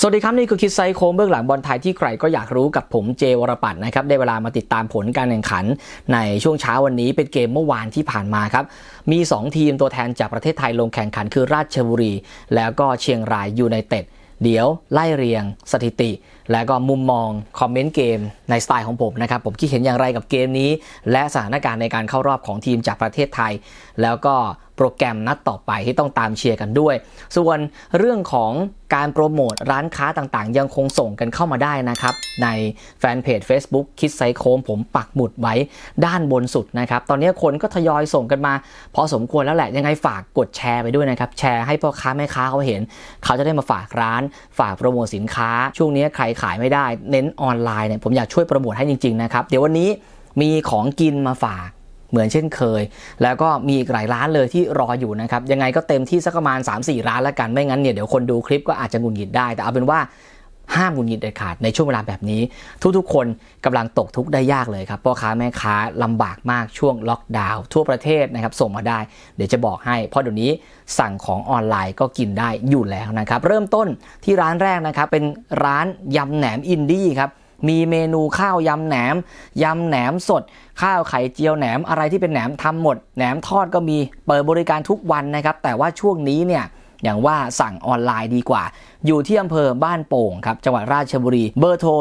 สวัสดีครับ นี่คือคิดไซโค้งเบื้องหลังบอลไทยที่ใครก็อยากรู้กับผมเจวรปัตน์นะครับ ได้เวลามาติดตามผลการแข่งขัน ในช่วงเช้าวันนี้เป็นเกมเมื่อวานที่ผ่านมาครับ มี 2 ทีมตัวแทนจากประเทศไทยลงแข่งขันคือราชบุรี แล้วก็เชียงรายยูไนเต็ดเดี๋ยวไล่เรียงสถิติแล้วก็มุมมองคอมเมนต์เกมในสไตล์ของผมนะครับ ผมคิดเห็นอย่างไรกับเกมนี้ และสถานการณ์ในการเข้ารอบของทีมจากประเทศไทย แล้วก็โปรแกรมนัดต่อไปที่ต้องตามเชียร์กันด้วย ส่วนเรื่องของการโปรโมทร้านค้าต่างๆ ยังคงส่งกันเข้ามาได้นะครับ ในแฟนเพจ Facebook คิดไซโคมผมปักหมุดไว้ด้านบนสุดนะครับ ตอนนี้คนก็ทยอยส่งกันมา พอสมควรแล้วแหละ ยังไงฝากกดแชร์ไปด้วยนะครับ แชร์ให้พ่อค้าแม่ค้าเขาเห็น เขาจะได้มาฝากร้าน ฝากโปรโมทสินค้า ช่วงนี้ใครขายไม่ได้ เน้นออนไลน์เนี่ยผมอยากช่วยโปรโมทให้จริงๆนะครับเดี๋ยววันนี้มีของกินมาฝากเหมือนเช่นเคย แล้วก็มีอีกหลายร้านเลยที่รออยู่นะครับยังไงก็เต็มที่สักประมาณ 3-4 ร้านแล้วกันไม่งั้นเนี่ยเดี๋ยวคนดูคลิปก็อาจจะหงุดหงิดได้ แต่เอาเป็นว่า ห้ามหงุดหงิดเด็ดขาดในช่วงเวลาแบบนี้ ทุกๆ คนกำลังตกทุกข์ได้ยากเลยครับพ่อค้าแม่ค้าลำบากมากช่วงล็อกดาวน์ทั่วประเทศนะครับส่งมาได้ เดี๋ยวจะบอกให้ เพราะเดี๋ยวนี้สั่งของออนไลน์ก็กินได้อยู่แล้วนะครับ เริ่มต้นที่ร้านแรกนะครับ เป็นร้านยำแหนมอินดี้ครับมีเมนูข้าวยำแหนม ยำแหนมสด ข้าวไข่เจียวแหนมอะไรที่เป็นแหนมทำหมด แหนมทอดก็มีเปิดบริการทุกวันนะครับ แต่ว่าช่วงนี้เนี่ย อย่างว่าสั่งออนไลน์ดีกว่า อยู่ที่อำเภอบ้านโป่งครับจังหวัดราชบุรี เบอร์โทร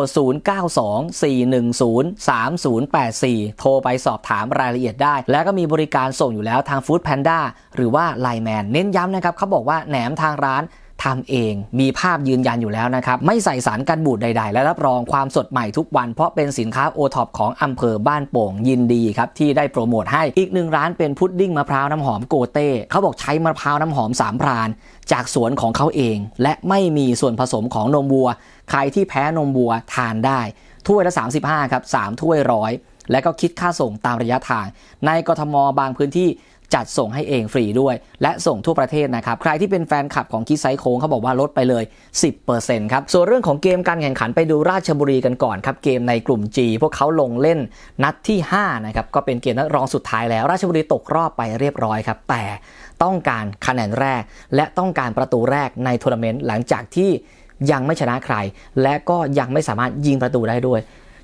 0924103084 โทรไปสอบถามรายละเอียดได้ แล้วก็มีบริการส่งอยู่แล้วทาง Food Panda หรือว่า Line Man เน้นย้ำนะครับเขาบอกว่าแหนมทางร้าน ทำเอง มีภาพยืนยันอยู่แล้วนะครับ ไม่ใส่สารกันบูดใด ๆ และรับรองความสดใหม่ทุกวัน เพราะเป็นสินค้าโอท็อปของอำเภอบ้านโป่งยินดีครับ ที่ได้โปรโมทให้อีกหนึ่งร้านเป็นพุดดิ้งมะพร้าวน้ำหอมโกเต้เขาบอกใช้มะพร้าวน้ำหอมสามพราน จากสวนของเขาเอง และไม่มีส่วนผสมของนมวัว ใครที่แพ้นมวัวทานได้ถ้วยละ 35ครับ3ถ้วยร้อยและก็คิดค่าส่งตามระยะทาง ในกทมบางพื้นที่ จัดส่งให้เองฟรีด้วย และส่งทั่วประเทศนะครับ ใครที่เป็นแฟนคลับของคิดไซโค้งเขาบอกว่าลดไปเลย 10%ครับ ส่วนเรื่องของเกมการแข่งขันไปดูราชบุรีกันก่อนครับ เกมในกลุ่ม G พวกเขาลงเล่นนัดที่ 5 นะครับ ก็เป็นเกมนัดรองสุดท้ายแล้ว ราชบุรีตกรอบไปเรียบร้อยครับ แต่ต้องการคะแนนแรก และต้องการประตูแรกในทัวร์นาเมนต์หลังจากที่ยังไม่ชนะใคร และก็ยังไม่สามารถยิงประตูได้ด้วย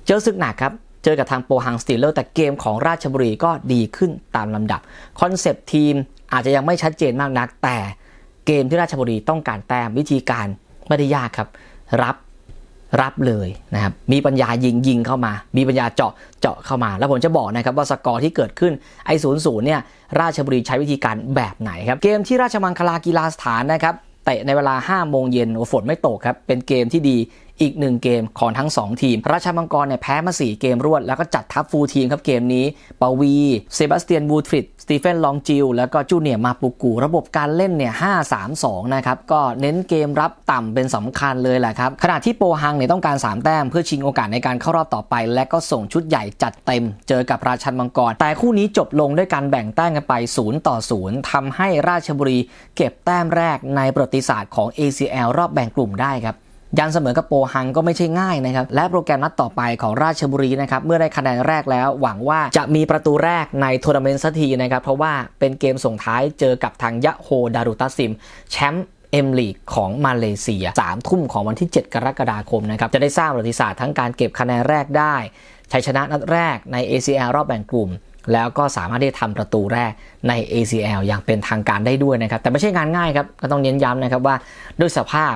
เจอศึกหนักครับ เจอกับทางโปรฮังสตีลเลอร์แต่เกมของราชบุรีก็ดีขึ้นตามลำดับ คอนเซปต์ทีมอาจจะยังไม่ชัดเจนมากนัก แต่เกมที่ราชบุรีต้องการแต้มวิธีการไม่ได้ยากครับ รับรับเลยนะครับ มีปัญญายิงยิงเข้ามา มีปัญญาเจาะเจาะเข้ามา แล้วผมจะบอกนะครับว่าสกอร์ที่เกิดขึ้นไอ้ศูนย์ศูนย์เนี่ยราชบุรีใช้วิธีการแบบไหนครับ เกมที่ราชมังคลากีฬาสถานนะครับเตะในเวลา5โมงเย็นโอ้ฝนไม่ตกครับ เป็นเกมที่ดี อีกหนึ่งเกมของทั้ง 2 ทีม ราชมังกรเนี่ยแพ้มา 4 เกมรวด แล้วก็จัดทัพฟูลทีมครับเกมนี้ปาวี เซบาสเตียนบูทริดสตีเฟนลองจิลแล้วก็จูเนียร์มาปูกู ระบบการเล่นเนี่ย5-3-2 นะครับ ก็เน้นเกมรับต่ำเป็นสำคัญเลยแหละครับขณะที่โปฮังเนี่ยต้องการ 3 แต้มเพื่อชิงโอกาสในการเข้ารอบต่อไป และก็ส่งชุดใหญ่จัดเต็ม เจอกับราชันมังกร แต่คู่นี้จบลงด้วยการแบ่งแต้มกันไป 0 ต่อ 0ทำให้ราชบุรี เก็บแต้มแรกในประวัติศาสตร์ของ ACL รอบแบ่งกลุ่มได้ครับ ยันเสมอกับโปฮังก็ไม่ใช่ง่ายนะครับ และโปรแกรมนัดต่อไปของราชบุรีนะครับ เมื่อได้คะแนนแรกแล้ว หวังว่าจะมีประตูแรกในทัวร์นาเมนต์สักทีนะครับ เพราะว่าเป็นเกมส่งท้ายเจอกับทางยะโฮดารุตัสซิม แชมป์เอ็มลีกของมาเลเซีย3ทุ่มของวันที่ 7 กรกฎาคมนะครับ จะได้สร้างประวัติศาสตร์ทั้งการเก็บคะแนนแรกได้ชัยชนะนัดแรกใน ACL รอบแบ่งกลุ่มแล้วก็สามารถที่จะทำประตูแรกใน ACL อย่างเป็นทางการได้ด้วยนะครับ แต่ไม่ใช่งานง่ายครับ ก็ต้องเน้นย้ำนะครับว่าด้วยสภาพ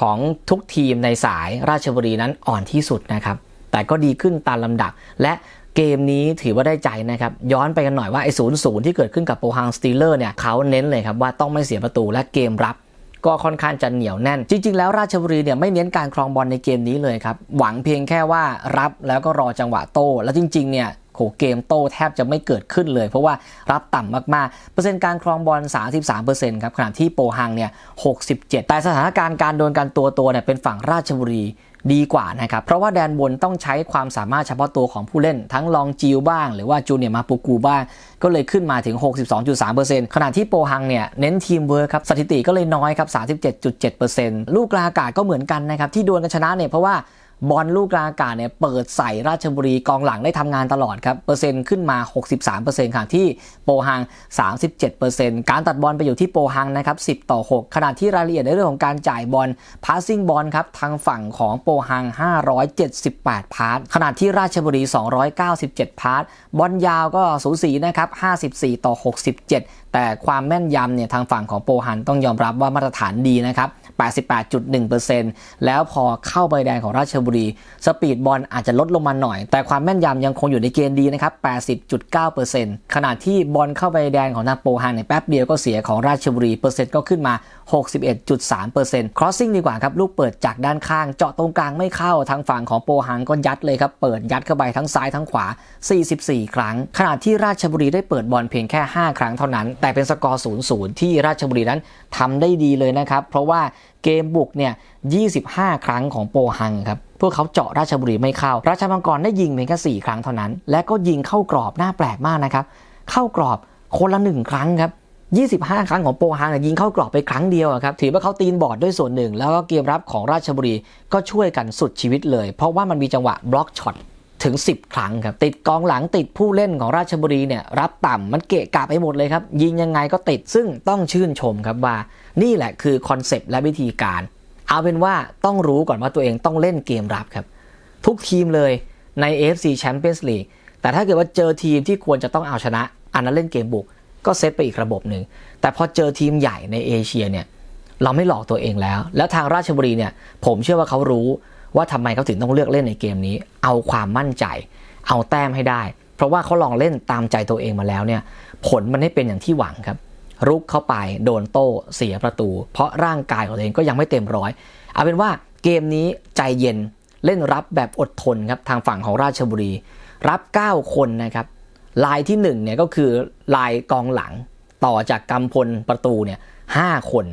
ของทุกทีมในสายราชบุรีนั้นอ่อนที่สุดนะครับ แต่ก็ดีขึ้นตามลำดับ และเกมนี้ถือว่าได้ใจนะครับ ย้อนไปกันหน่อยว่าไอ้ศูนย์ศูนย์ที่เกิดขึ้นกับโปฮังสตีเลอร์เนี่ยเขาเน้นเลยครับว่าต้องไม่เสียประตูและเกมรับ ก็ค่อนข้างจะเหนียวแน่น จริง ๆ แล้วราชบุรีเนี่ยไม่เน้นการครองบอลในเกมนี้เลยครับหวังเพียงแค่ว่ารับแล้วก็รอจังหวะโต้แล้วจริงๆเนี่ย โหเกมโต้แทบจะไม่เกิดขึ้นเลย เพราะว่ารับต่ำมากๆ เปอร์เซ็นต์การครองบอล 33%ครับขณะที่โปฮังเนี่ย 67 แต่สถานการณ์การโดนการตัวตัวเนี่ยเป็นฝั่งราชบุรีดีกว่านะครับ เพราะว่าแดนบนต้องใช้ความสามารถเฉพาะตัวของผู้เล่น ทั้งลองจิวบ้าง หรือว่าจูเนียมาปูกูบ้าง ก็เลยขึ้นมาถึง 62.3%ขณะที่โปฮังเนี่ยเน้นทีมเวิร์คครับ สถิติก็เลยน้อยครับ 37.7%ลูกกลาอากาศก็เหมือนกันนะครับ ที่ดวลกันชนะเนี่ยเพราะว่า บอลลูกกลางอากาศเนี่ยเปิดใส่ราชบุรีกองหลังได้ทำงานตลอดครับ เปอร์เซ็นต์ขึ้นมา 63%ค่ะที่โปฮัง 37%การตัดบอลไปอยู่ที่โปฮังนะครับ 10 ต่อ 6 ขณะที่รายละเอียดในเรื่องของการจ่ายบอลพาสซิ่งบอลครับ ทางฝั่งของโปฮัง 578 พาสขณะที่ราชบุรี 297 พาสบอลยาวก็สูสีนะครับ 54 ต่อ 67 แต่ความแม่นยำเนี่ยทางฝั่งของโปฮันต้องยอมรับว่ามาตรฐานดีนะครับ 88.1%แล้วพอเข้าใบแดงของราชบุรี สปีดบอลอาจจะลดลงมาหน่อย แต่ความแม่นยำยังคงอยู่ในเกณฑ์ดีนะครับ 80.9%ขณะที่บอลเข้าใบแดงของทางโปฮันในแป๊บเดียวก็เสียของราชบุรี เปอร์เซ็นต์ก็ขึ้นมา 61.3% crossing ดีกว่าครับ ลูกเปิดจากด้านข้าง เจาะตรงกลางไม่เข้าทางฝั่งของโปฮังก็ยัดเลยครับ เปิดยัดเข้าไปทั้งซ้ายทั้งขวา 44 ครั้ง ขณะที่ราชบุรีได้เปิดบอลเพียงแค่ 5 ครั้งเท่านั้นแต่เป็นสกอร์ 0-0 ที่ราชบุรีนั้นทำได้ดีเลยนะครับ เพราะว่าเกมบุกเนี่ย 25 ครั้งของโปฮังครับ พวกเขาเจาะราชบุรีไม่เข้า ราชมังกรได้ยิงเพียงแค่4ครั้งเท่านั้น และก็ยิงเข้ากรอบน่าแปลกมากนะครับ เข้ากรอบคนละ 1 ครั้งครับ25 ครั้งของโปฮังยิงเข้ากรอบไปครั้งเดียวครับถือว่าเขาตีนบอร์ดด้วยส่วนหนึ่ง แล้วก็เกมรับของราชบุรีก็ช่วยกันสุดชีวิตเลย เพราะว่ามันมีจังหวะบล็อกช็อต ถึง 10 ครั้งครับ ติดกองหลังติดผู้เล่นของราชบุรีเนี่ยรับต่ำมันเกะกะไปหมดเลยครับ ยิงยังไงก็ติดซึ่งต้องชื่นชมครับว่านี่แหละคือคอนเซปต์และวิธีการ เอาเป็นว่าต้องรู้ก่อนว่าตัวเองต้องเล่นเกมรับครับ ทุกทีมเลยใน AFC Champions League แต่ถ้าเกิดว่าเจอทีมที่ควรจะต้องเอาชนะ อันนั้นเล่นเกมบุก ก็เซตไปอีกระบบหนึ่งแต่พอเจอทีมใหญ่ในเอเชียเนี่ยเราไม่หลอกตัวเองแล้ว แล้วทางราชบุรีเนี่ยผมเชื่อว่าเขารู้ ว่าทำไมเขาถึงต้องเลือกเล่นในเกมนี้ เอาความมั่นใจ เอาแต้มให้ได้ เพราะว่าเขาลองเล่นตามใจตัวเองมาแล้วเนี่ย ผลมันไม่เป็นอย่างที่หวังครับ รุกเข้าไปโดนโต้เสียประตู เพราะร่างกายของตัวเองก็ยังไม่เต็มร้อย เอาเป็นว่าเกมนี้ใจเย็นเล่นรับแบบอดทนครับทางฝั่งของราชบุรี รับ 9 คนนะครับลายที่1เนี่ยก็คือลายกองหลังต่อจากกำพลประตูเนี่ยหคน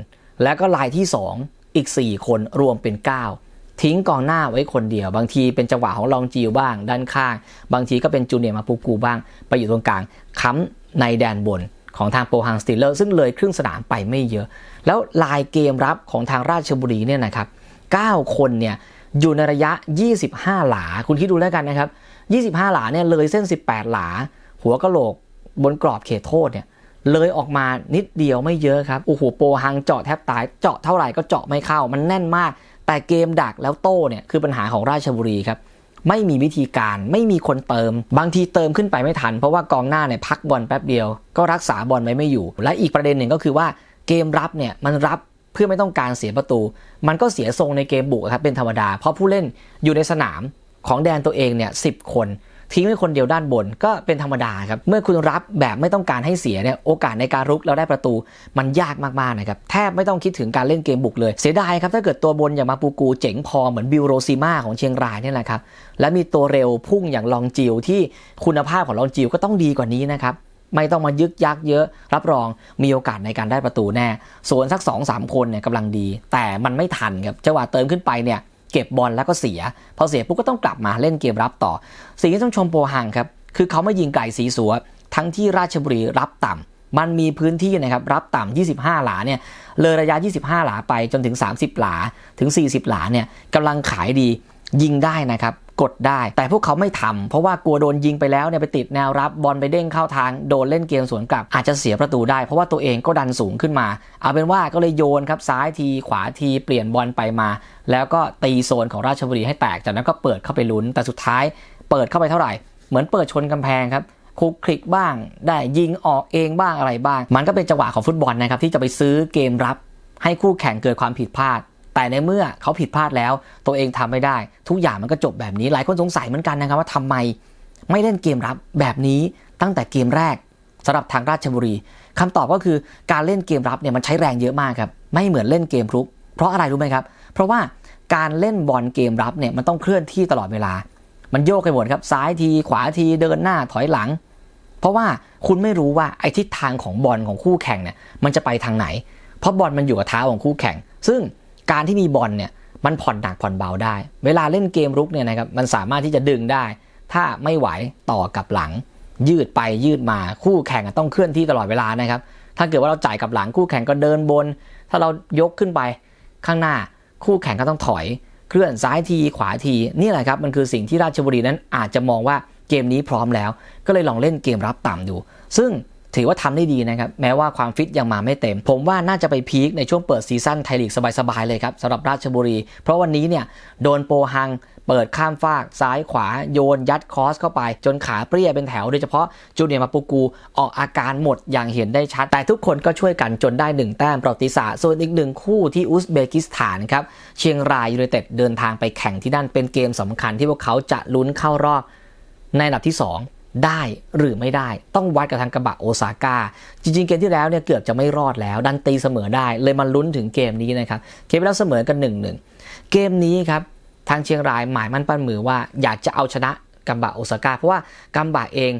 แล้วก็ลายที่ 2 อีก 4 คนรวมเป็น 9 ทิ้งกองหน้าไว้คนเดียว บางทีเป็นจังหวะของลองจิวบ้าง ด้านข้าง บางทีก็เป็นจูเนียร์มาปูกูบ้าง ไปอยู่ตรงกลางค้ำในแดนบนของทางโปฮังสติลเลอร์ซึ่งเลยครึ่งสนามไปไม่เยอะ แล้วลายเกมรับของทางราชบุรีเนี่ยนะครับ 9 คนเนี่ยอยู่ในระยะ 25 หลา คุณคิดดูแล้วกันนะครับ 25 หลาเนี่ยเลยเส้น 18 หลา หัวกะโหลกบนกรอบเขตโทษเนี่ยเลยออกมานิดเดียวไม่เยอะครับ โอ้โหโปฮังเจาะแทบตาย เจาะเท่าไหร่ก็เจาะไม่เข้า มันแน่นมาก แต่เกมดักแล้วโต้เนี่ยคือปัญหาของราชบุรีครับไม่มีวิธีการไม่มีคนเติม บางทีเติมขึ้นไปไม่ทัน เพราะว่ากองหน้าเนี่ยพักบอลแป๊บเดียว ก็รักษาบอลไว้ไม่อยู่ และอีกประเด็นหนึ่งก็คือว่าเกมรับเนี่ยมันรับเพื่อไม่ต้องการเสียประตู มันก็เสียทรงในเกมบุกครับเป็นธรรมดา เพราะผู้เล่นอยู่ในสนามของแดนตัวเองเนี่ยสิคน ทิ้งไว้คนเดียวด้านบนก็เป็นธรรมดาครับ เมื่อคุณรับแบบไม่ต้องการให้เสียเนี่ยโอกาสในการรุกแล้วได้ประตูมันยากมากๆนะครับแทบไม่ต้องคิดถึงการเล่นเกมบุกเลย เสียดายครับถ้าเกิดตัวบนอย่างมาปูกูเจ๋งพอเหมือนบิลโรซิมาของเชียงรายเนี่ยแหละครับและมีตัวเร็วพุ่งอย่างลองจิวที่คุณภาพของลองจิวก็ต้องดีกว่านี้นะครับไม่ต้องมายึกยักเยอะ รับรองมีโอกาสในการได้ประตูแน่ส่วนสัก2อสคนเนี่ยกำลังดี แต่มันไม่ทันครับจังหวะเติมขึ้นไปเนี่ย เก็บบอลแล้วก็เสีย พอเสียปุ๊บก็ต้องกลับมาเล่นเกมรับต่อ สิ่งที่ต้องชมโปฮังครับ คือเขาไม่ยิงไกลสีสัว ทั้งที่ราชบุรีรับต่ำมันมีพื้นที่นะครับรับต่ำ25 หลาเนี่ย เลยระยะ 25 หลาไปจนถึง 30 หลาถึง 40 หลาเนี่ยกำลังขายดียิงได้นะครับ กดได้ แต่พวกเขาไม่ทำเพราะว่ากลัวโดนยิงไปแล้วเนี่ยไปติดแนวรับบอลไปเด้งเข้าทางโดนเล่นเกมสวนกลับ อาจจะเสียประตูได้ เพราะว่าตัวเองก็ดันสูงขึ้นมา เอาเป็นว่าก็เลยโยนครับซ้ายทีขวาทีเปลี่ยนบอลไปมา แล้วก็ตีโซนของราชบุรีให้แตกจากนั้นก็เปิดเข้าไปลุ้น แต่สุดท้ายเปิดเข้าไปเท่าไหร่ เหมือนเปิดชนกำแพงครับคุกคลิกบ้าง ได้ยิงออกเองบ้างอะไรบ้าง มันก็เป็นจังหวะของฟุตบอลนะครับที่จะไปซื้อเกมรับให้คู่แข่งเกิดความผิดพลาด แต่ในเมื่อเขาผิดพลาดแล้ว ตัวเองทำไม่ได้ ทุกอย่างมันก็จบแบบนี้ หลายคนสงสัยเหมือนกันนะครับว่าทำไมไม่เล่นเกมรับแบบนี้ตั้งแต่เกมแรกสำหรับทางราชบุรีคำตอบก็คือการเล่นเกมรับเนี่ยมันใช้แรงเยอะมากครับไม่เหมือนเล่นเกมรุก เพราะอะไรรู้ไหมครับ เพราะว่าการเล่นบอลเกมรับเนี่ยมันต้องเคลื่อนที่ตลอดเวลา มันโยกไปหมดครับซ้ายทีขวาทีเดินหน้าถอยหลัง เพราะว่าคุณไม่รู้ว่าไอ้ทิศทางของบอลของคู่แข่งเนี่ยมันจะไปทางไหน เพราะบอลมันอยู่กับเท้าของคู่แข่ง ซึ่ง การที่มีบอลเนี่ยมันผ่อนหนักผ่อนเบาได้ เวลาเล่นเกมรุกเนี่ยนะครับมันสามารถที่จะดึงได้ ถ้าไม่ไหวต่อกับหลัง ยืดไปยืดมาคู่แข่งต้องเคลื่อนที่ตลอดเวลานะครับ ถ้าเกิดว่าเราจ่ายกับหลังคู่แข่งก็เดินบน ถ้าเรายกขึ้นไปข้างหน้าคู่แข่งก็ต้องถอยเคลื่อนซ้ายทีขวาทีนี่แหละครับมันคือสิ่งที่ราชบุรีนั้นอาจจะมองว่าเกมนี้พร้อมแล้ว ก็เลยลองเล่นเกมรับต่ำดู ซึ่ง ถือว่าทำได้ดีนะครับ แม้ว่าความฟิตยังมาไม่เต็ม ผมว่าน่าจะไปพีคในช่วงเปิดซีซั่นไทยลีกสบายๆเลยครับสำหรับราชบุรี เพราะวันนี้เนี่ยโดนโปฮังเปิดข้ามฟากซ้ายขวาโยนยัดคอสเข้าไป จนขาเปรี้ยเป็นแถว โดยเฉพาะจูเนียร์มาปูกูออกอาการหมดอย่างเห็นได้ชัด แต่ทุกคนก็ช่วยกันจนได้หนึ่งแต้มประวัติศาสตร์ส่วนอีกหนึ่งคู่ที่อุซเบกิสถานครับเชียงรายยูไนเต็ดเดินทางไปแข่งที่นั่นเป็นเกมสำคัญที่พวกเขาจะลุ้นเข้ารอบในอันดับที่ 2 ได้หรือไม่ได้ต้องวัดกับทางกระบะโอซาก้าจริงๆ เกมที่แล้วเนี่ยเกือบจะไม่รอดแล้ว ดันตีเสมอได้เลยมาลุ้นถึงเกมนี้นะครับเกมแล้วเสมอกัน1นหนึ่งเกมนี้ครับทางเชียงรายหมายมั่นปั้นมือว่าอยากจะเอาชนะกัมบะโอซาก้าเพราะว่ากัมบะเอง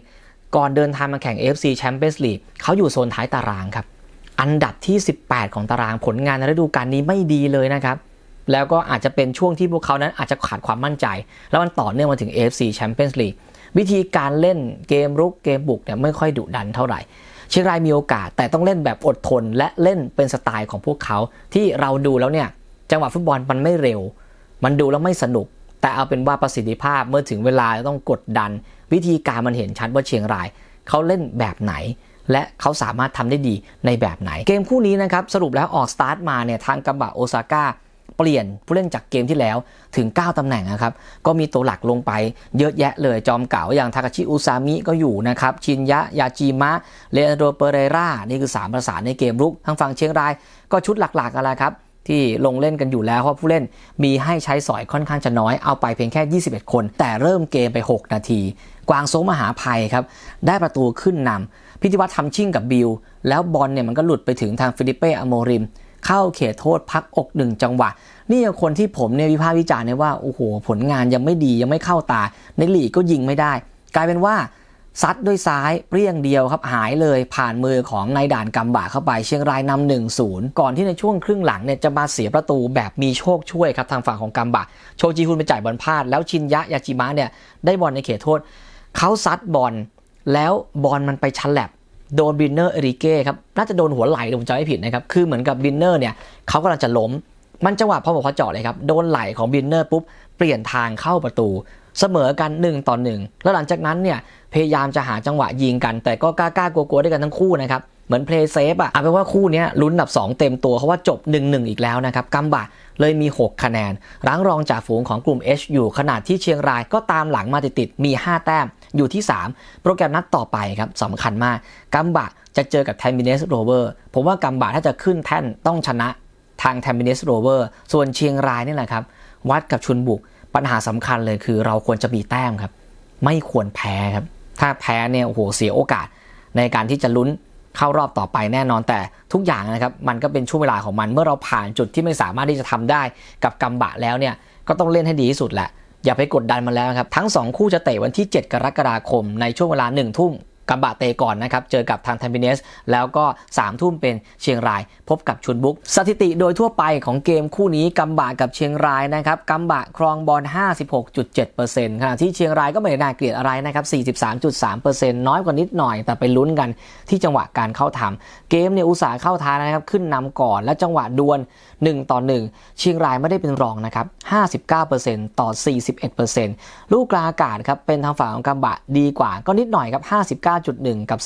ก่อนเดินทางมาแข่ง AFC Champions League เขาอยู่โซนท้ายตารางครับอันดับที่ 18 ของตารางผลงานในฤดูกาลนี้ไม่ดีเลยนะครับแล้วก็อาจจะเป็นช่วงที่พวกเขานั้นอาจจะขาดความมั่นใจ แล้วมันต่อเนื่องมาถึง AFC Champions League วิธีการเล่นเกมรุกเกมบุกเนี่ยไม่ค่อยดุดันเท่าไหร่ เชียงรายมีโอกาสแต่ต้องเล่นแบบอดทน และเล่นเป็นสไตล์ของพวกเขา ที่เราดูแล้วเนี่ยจังหวะฟุตบอลมันไม่เร็ว มันดูแล้วไม่สนุก แต่เอาเป็นว่าประสิทธิภาพเมื่อถึงเวลาต้องกดดัน วิธีการมันเห็นชัดว่าเชียงรายเขาเล่นแบบไหนและเขาสามารถทำได้ดีในแบบไหน เกมคู่นี้นะครับ สรุปแล้วออกสตาร์ทมาเนี่ย ทางกำบะโอซาก้า ปลี่ยนผู้เล่นจากเกมที่แล้วถึง 9 ตำแหน่งนะครับ ก็มีตัวหลักลงไปเยอะแยะเลยจอมเก่าอย่างทากาชิอุซามิก็อยู่นะครับ ชินยะ ยาจิมะ เลอันโดเปเรรานี่คือ 3 ประสานในเกมรุกทางฝั่งเชียงราย ก็ชุดหลักๆกันแล้วครับที่ลงเล่นกันอยู่แล้วเพราะผู้เล่นมีให้ใช้สอยค่อนข้างจะน้อยเอาไปเพียงแค่ 21 คน แต่เริ่มเกมไป 6 นาที กวางโซมหาภัยครับ ได้ประตูขึ้นนำพิธีวัตรทำชิ่งกับบิลแล้วบอลเนี่ยมันก็หลุดไปถึงทางฟิลิเป้อโมริม เข้าเขตโทษพักอกหนึ่งจังหวะ นี่คนที่ผมเนี่ยวิพากษ์วิจารณ์เนี่ยว่าโอ้โหผลงานยังไม่ดียังไม่เข้าตา ในลีกก็ยิงไม่ได้ กลายเป็นว่าซัดด้วยซ้ายเปรี้ยงเดียวครับหายเลยผ่านมือของนายด่านกำบะเข้าไปเชียงรายนำหนึ่งศูนย์ก่อนที่ในช่วงครึ่งหลังเนี่ยจะมาเสียประตูแบบมีโชคช่วยครับทางฝั่งของกำบะโชจีฮุนไปจ่ายบอลพลาด แล้วชินยะยาจิมะเนี่ยได้บอลในเขตโทษเขาซัดบอลแล้วบอลมันไปชันแลบ โดนบินเนอร์เอริเก้ครับน่าจะโดนหัวไหล่ผมจำไม่ผิดนะครับคือเหมือนกับบินเนอร์เนี่ยเขากำลังจะล้มมันจังหวะพอบอกพอเจาะเลยครับโดนไหล่ของบินเนอร์ปุ๊บเปลี่ยนทางเข้าประตู เสมอกัน 1 ต่อ 1 แล้วหลังจากนั้นเนี่ยพยายามจะหาจังหวะยิงกัน แต่ก็กล้ากลัวๆด้วยกันทั้งคู่นะครับเหมือนเพลย์เซฟอะเอาเป็นว่าคู่นี้ลุ้นอันดับ 2 เต็มตัวเพราะว่าจบ 1-1 อีกแล้วนะครับกัมบะเลยมี 6 คะแนนรั้งรองจากฝูงของกลุ่ม H อยู่ขนาดที่เชียงรายก็ตามหลังมาติดๆมี 5 แต้มอยู่ที่ 3 โปรแกรมนัดต่อไปครับสำคัญมากกัมบะจะเจอกับแทมิเนสโรเวอร์ผมว่ากัมบะถ้าจะขึ้นแท่นต้องชนะทางแทมมิเนสโรเวอร์ส่วนเชียงรายนี่แหละครับวัดกับชุนบุก ปัญหาสำคัญเลยคือเราควรจะมีแต้มครับ ไม่ควรแพ้ครับ ถ้าแพ้เนี่ยโอ้โหเสียโอกาสในการที่จะลุ้นเข้ารอบต่อไปแน่นอนแต่ทุกอย่างนะครับ มันก็เป็นช่วงเวลาของมันเมื่อเราผ่านจุดที่ไม่สามารถที่จะทำได้กับกัมบะแล้วเนี่ยก็ต้องเล่นให้ดีที่สุดแหละอย่าไปกดดันมันแล้วครับ ทั้ง 2 คู่จะเตะวันที่ 7 กรกฎาคมในช่วงเวลา1ทุ่ม กัมบะเตก่อนนะครับเจอกับทางทัมบิเนสแล้วก็3ทุ่มเป็นเชียงราย พบกับชุนบุกสถิติโดยทั่วไปของเกมคู่นี้กัมบะกับเชียงรายนะครับกัมบะครองบอล 56.7%ขณะที่เชียงรายก็ไม่ได้น่าเกลียดอะไรนะครับ 43.3%น้อยกว่านิดหน่อย แต่ไปลุ้นกันที่จังหวะการเข้าทำเกมเนี่ยอุตสาห์เข้าทางนะครับขึ้นนำก่อนและจังหวะดวล1ต่อ1 เชียงรายไม่ได้เป็นรองนะครับ 59%ต่อ 41%ลูกกลางอากาศครับเป็นทางฝั่งของกัมบะดีกว่าก็นิดหน่อยครับ59.1กับ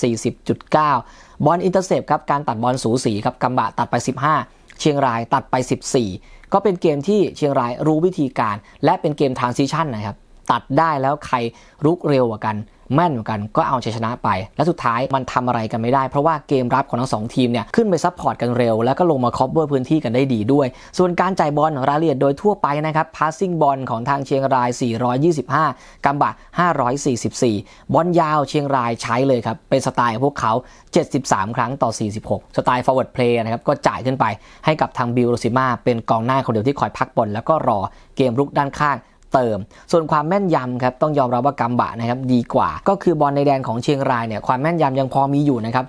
40.9 บอลอินเตอร์เซปครับการตัดบอลสูสีครับกัมบะตัดไป 15 เชียงรายตัดไป 14 ก็เป็นเกมที่เชียงรายรู้วิธีการ และเป็นเกมทางซีชั่นนะครับ ตัดได้แล้วใครรุกเร็วกว่ากัน แม่นกว่ากันก็เอาชัยชนะไป และสุดท้ายมันทำอะไรกันไม่ได้ เพราะว่าเกมรับของทั้งสองทีมเนี่ยขึ้นไปซับพอร์ตกันเร็ว แล้วก็ลงมาครอปเวอร์พื้นที่กันได้ดีด้วย ส่วนการจ่ายบอลรายละเอียดโดยทั่วไปนะครับพาสซิ่งบอลของทางเชียงราย 425กัมบะ 544 บอลยาวเชียงรายใช้เลยครับเป็นสไตล์ของพวกเขา 73 ครั้งต่อ 46 สไตล์ forward play นะครับก็จ่ายขึ้นไปให้กับทางบิลโรซิมาเป็นกองหน้าคนเดียวที่คอยพักบอลแล้วก็รอเกมรุกด้านข้าง เติม ส่วนความแม่นยำครับต้องยอมรับว่ากัมบะนะครับดีกว่า ก็คือบอลในแดนของเชียงรายเนี่ยความแม่นยำยังพอมีอยู่นะครับ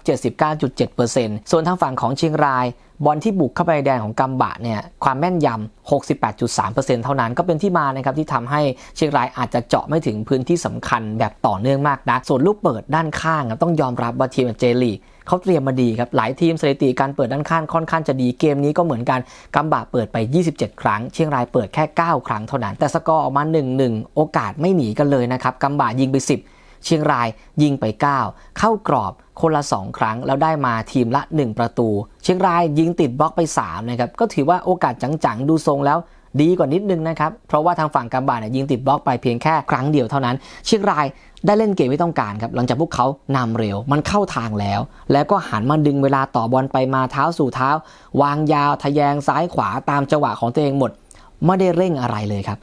79.7%ส่วนทางฝั่งของเชียงรายบอลที่บุกเข้าไปในแดนของกัมบะเนี่ยความแม่นยำ 68.3%เท่านั้นก็เป็นที่มานะครับที่ทำให้เชียงรายอาจจะเจาะไม่ถึงพื้นที่สำคัญแบบต่อเนื่องมากนักส่วนลูกเปิดด้านข้างต้องยอมรับว่าทีมเจลีก เขาเตรียมมาดีครับ หลายทีมสถิติการเปิดด้านข้างค่อนข้างจะดีเกมนี้ก็เหมือนกันกัมบะเปิดไป 27 ครั้ง เชียงรายเปิดแค่ 9 ครั้งเท่านั้น แต่สกอร์ออกมา 1-1 โอกาสไม่หนีกันเลยนะครับกัมบะยิงไป 10 เชียงรายยิงไป 9 เข้ากรอบคนละ 2 ครั้งแล้วได้มาทีมละ 1 ประตู เชียงรายยิงติดบล็อกไป3นะครับก็ถือว่าโอกาสจังๆดูทรงแล้วดีกว่านิดนึงนะครับ เพราะว่าทางฝั่งกัมบะเนี่ยยิงติดบล็อกไปเพียงแค่ครั้งเดียวเท่านั้น เชียงราย ได้เล่นเกมไม่ต้องการครับหลังจากพวกเขานำเร็วมันเข้าทางแล้ว แล้วก็หันมาดึงเวลาต่อบอลไปมาเท้าสู่เท้า วางยาวทะแยงซ้ายขวาตามจังหวะของตัวเองหมด ไม่ได้เร่งอะไรเลยครับ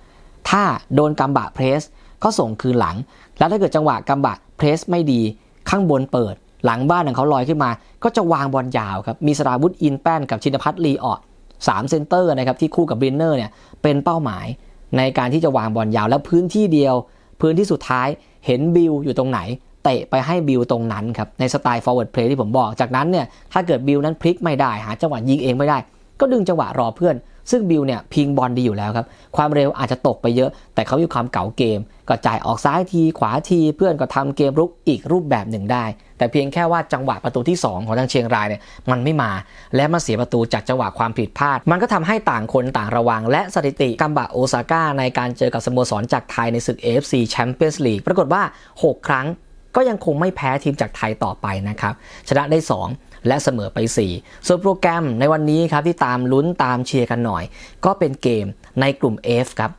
ถ้าโดนกัมบะเพรสก็ส่งคืนหลัง แล้วถ้าเกิดจังหวะกัมบะเพรสไม่ดีข้างบนเปิด หลังบ้านของเขาลอยขึ้นมา ก็จะวางบอลยาวครับมีสราวุธอินแป้นกับชินพัฒน์ลีออดสามเซนเตอร์นะครับที่คู่กับบรินเนอร์เนี่ยเป็นเป้าหมายในการที่จะวางบอลยาวแล้วพื้นที่เดียว พื้นที่สุดท้าย เห็นบิลอยู่ตรงไหน เตะไปให้บิลตรงนั้นครับในสไตล์ forward play ที่ผมบอก จากนั้นเนี่ยถ้าเกิดบิลนั้นพลิกไม่ได้ หาจังหวะยิงเองไม่ได้ ก็ดึงจังหวะรอเพื่อน ซึ่งบิลเนี่ยพิงบอลดีอยู่แล้วครับ ความเร็วอาจจะตกไปเยอะ แต่เขามีความเก่าเกม ก็จ่ายออกซ้ายทีขวาที เพื่อนก็ทำเกมรุกอีกรูปแบบหนึ่งได้ แต่เพียงแค่ว่าจังหวะประตูที่ 2 ของทางเชียงรายเนี่ยมันไม่มา และมาเสียประตูจากจังหวะความผิดพลาด มันก็ทำให้ต่างคนต่างระวัง และสถิติกัมบะโอซาก้าในการเจอกับสโมสรจากไทยในศึก AFC Champions League ปรากฏว่า 6 ครั้ง ก็ยังคงไม่แพ้ทีมจากไทยต่อไปนะครับชนะได้ 2 และเสมอไป 4 ส่วนโปรแกรมในวันนี้ครับที่ตามลุ้นตามเชียร์กันหน่อย ก็เป็นเกมในกลุ่ม F ครับ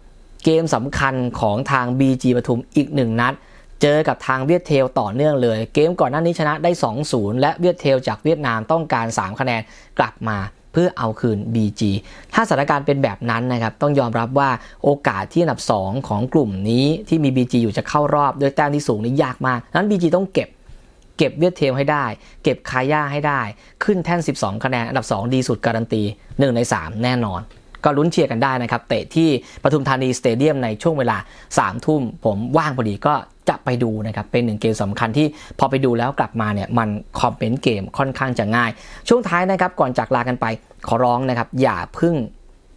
เกมสำคัญของทาง BG ปทุมอีกหนึ่งนัด เจอกับทางเวียดเทลต่อเนื่องเลย เกมก่อนหน้านี้ชนะได้ 2-0 และเวียดเทลจากเวียดนามต้องการ 3 คะแนนกลับมา เพื่อเอาคืน BG ถ้าสถานการณ์เป็นแบบนั้นนะครับ ต้องยอมรับว่าโอกาสที่อันดับ 2 ของกลุ่มนี้ที่มี BG อยู่จะเข้ารอบด้วยแต้มที่สูงนี่ยากมากนั้น BG ต้องเก็บเก็บเวียดเทลให้ได้ เก็บคาย่าให้ได้ ขึ้นแท่น 12 คะแนน อันดับ 2 ดีสุดการันตี 1 ใน 3 แน่นอน ก็ลุ้นเชียร์กันได้นะครับ เตะที่ปทุมธานีสเตเดียมในช่วงเวลา 3 ทุ่มผมว่างพอดีก็ จะไปดูนะครับเป็นหนึ่งเกมสำคัญที่พอไปดูแล้วกลับมาเนี่ยมันคอมเมนต์เกมค่อนข้างจะง่าย ช่วงท้ายนะครับก่อนจากลากันไปขอร้องนะครับอย่าพึ่ง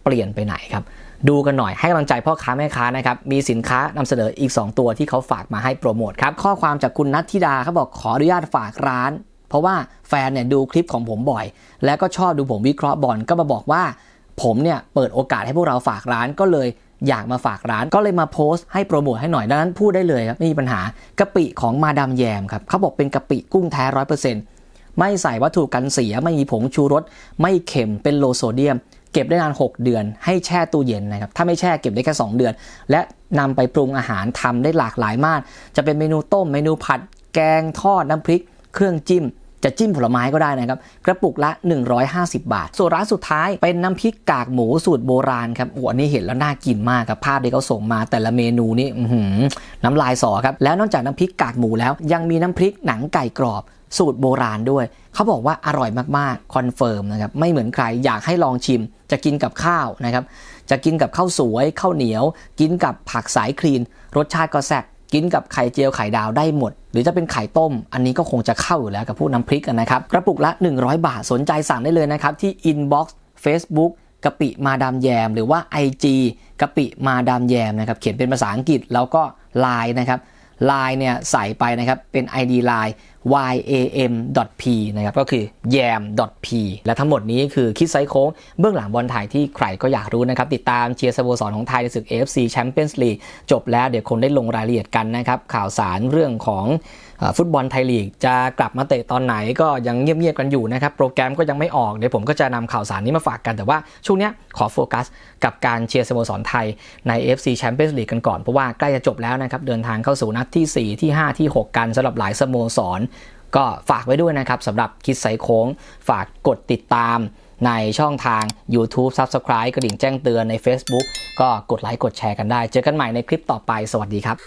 เปลี่ยนไปไหนครับดูกันหน่อยให้กำลังใจพ่อค้าแม่ค้านะครับ มีสินค้านำเสนออีก 2 ตัวที่เขาฝากมาให้โปรโมทครับ ข้อความจากคุณนัทธิดาเขาบอกขออนุญาตฝากร้าน เพราะว่าแฟนเนี่ยดูคลิปของผมบ่อย แล้วก็ชอบดูผมวิเคราะห์บอลก็มาบอกว่า ผมเนี่ยเปิดโอกาสให้พวกเราฝากร้านก็เลย อยากมาฝากร้านก็เลยมาโพสต์ให้โปรโมทให้หน่อยดังนั้นพูดได้เลยครับไม่มีปัญหากะปิของมาดามแยมครับเขาบอกเป็นกะปิกุ้งแท้ร้อยเปอร์เซ็นต์ไม่ใส่วัตถุกันเสียไม่มีผงชูรส ไม่เค็มเป็นโลโซเดียม เก็บได้นาน 6 เดือน ให้แช่ตู้เย็นนะครับถ้าไม่แช่เก็บได้แค่ 2 เดือน และนำไปปรุงอาหารทำได้หลากหลายมาก จะเป็นเมนูต้มเมนูผัด แกงทอดน้ำพริก เครื่องจิ้ม จะจิ้มผลไม้ก็ได้นะครับ กระปุกละ 150 บาท ส่วนร้านสุดท้ายเป็นน้ำพริกกากหมูสูตรโบราณครับโอ้อันนี้เห็นแล้วน่ากินมากครับภาพที่เขาส่งมาแต่ละเมนูนี่น้ำลายสอครับ แล้วนอกจากน้ำพริกกากหมูแล้ว ยังมีน้ำพริกหนังไก่กรอบสูตรโบราณด้วย เขาบอกว่าอร่อยมากๆ คอนเฟิร์มนะครับ ไม่เหมือนใคร อยากให้ลองชิม จะกินกับข้าวนะครับ จะกินกับข้าวสวย ข้าวเหนียว กินกับผักสายคลีน รสชาติก็แซ่บ กินกับไข่เจียวไข่ดาวได้หมด หรือจะเป็นไข่ต้ม อันนี้ก็คงจะเข้าอยู่แล้วกับผู้น้ำพริกกันนะครับกระปุกละ 100 บาทสนใจสั่งได้เลยนะครับ ที่ inbox Facebook กะปิมาดามแยม หรือว่า IG กะปิมาดามแยมนะครับเขียนเป็นภาษาอังกฤษแล้วก็ Line นะครับ Line เนี่ยใส่ไปนะครับเป็น ID Line yam.p นะครับก็คือ yam.p และทั้งหมดนี้คือคิดไซโค้งเบื้องหลังบอลไทยที่ใครก็อยากรู้นะครับ ติดตามเชียร์สโมสรของไทยในศึก AFC Champions League จบแล้วเดี๋ยวคงได้ลงรายละเอียดกันนะครับ ข่าวสารเรื่องของ ฟุตบอลไทยลีกจะกลับมาเตะตอนไหนก็ยังเงียบๆกันอยู่นะครับ โปรแกรมก็ยังไม่ออก เดี๋ยวผมก็จะนำข่าวสารนี้มาฝากกัน แต่ว่าช่วงนี้ขอโฟกัสกับการเชียร์สโมสรไทยใน FC Champions League กันก่อน เพราะว่าใกล้จะจบแล้วนะครับ เดินทางเข้าสู่นัดที่ 4 ที่ 5 ที่ 6 กันสำหรับหลายสโมสร ก็ฝากไว้ด้วยนะครับสำหรับคิดไซโค้ง ฝากกดติดตามในช่องทาง YouTube Subscribe กระดิ่งแจ้งเตือนใน Facebook ก็กดไลค์กดแชร์กันได้ เจอกันใหม่ในคลิปต่อไป สวัสดีครับ